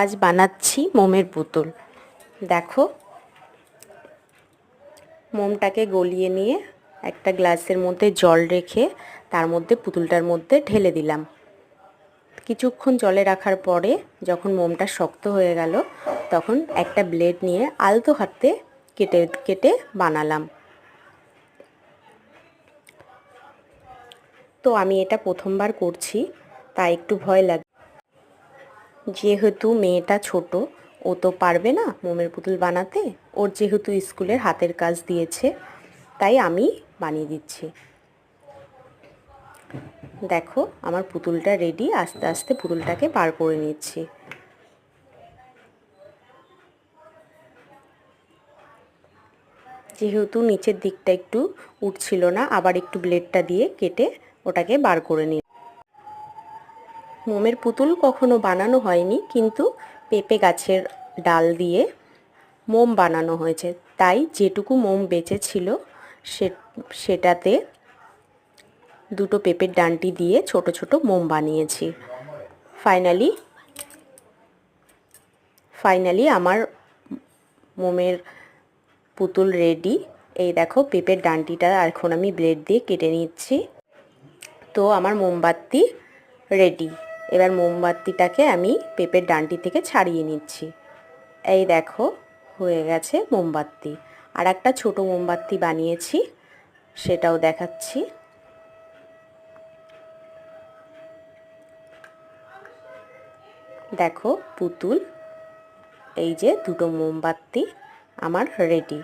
আজ বানাচ্ছি মোমের পুতুল। দেখো, মোমটাকে গলিয়ে নিয়ে একটা গ্লাসের মধ্যে জল রেখে তার মধ্যে পুতুলটার মধ্যে ঢেলে দিলাম। কিছুক্ষণ জলে রাখার পরে যখন মোমটা শক্ত হয়ে গেল, তখন একটা ব্লেড নিয়ে আলতো হাতে কেটে কেটে বানালাম। তো আমি এটা প্রথমবার করছি, তাই একটু ভয় লাগে যেহেতু মেয়েটা ছোট, ও তো পারবে না মোমের পুতুল বানাতে। ওর যেহেতু স্কুলের হাতের কাজ দিয়েছে, তাই আমি বানিয়ে দিচ্ছি। দেখো, আমার পুতুলটা রেডি আস্তে আস্তে পুতুলটাকে বার করে নিচ্ছি। যেহেতু নিচের দিকটা একটু উঠছিল না, আবার একটু ব্লেডটা দিয়ে কেটে ওটাকে বার করে নিই মোমের পুতুল কখনো বানানো হয়নি, কিন্তু পেঁপে গাছের ডাল দিয়ে মোম বানানো হয়েছে। তাই যেটুকু মোম বেঁচে ছিল সে, সেটাতে দুটো পেঁপের ডানটি দিয়ে ছোট ছোট মোম বানিয়েছি। ফাইনালি ফাইনালি আমার মোমের পুতুল রেডি। এই দেখো, পেঁপের ডান্টিটা এখন আমি ব্লেড দিয়ে কেটে নিচ্ছি। তো আমার মোমবাতি রেডি। এবার মোমবাতিটাকে আমি পেঁপের ডান্টি থেকে ছাড়িয়ে নিচ্ছি। এই দেখো, হয়ে গেছে মোমবাতি। আর একটা ছোটো মোমবাতি বানিয়েছি, সেটাও দেখাচ্ছি। দেখো পুতুল, এই যে দুটো মোমবাতি আমার রেডি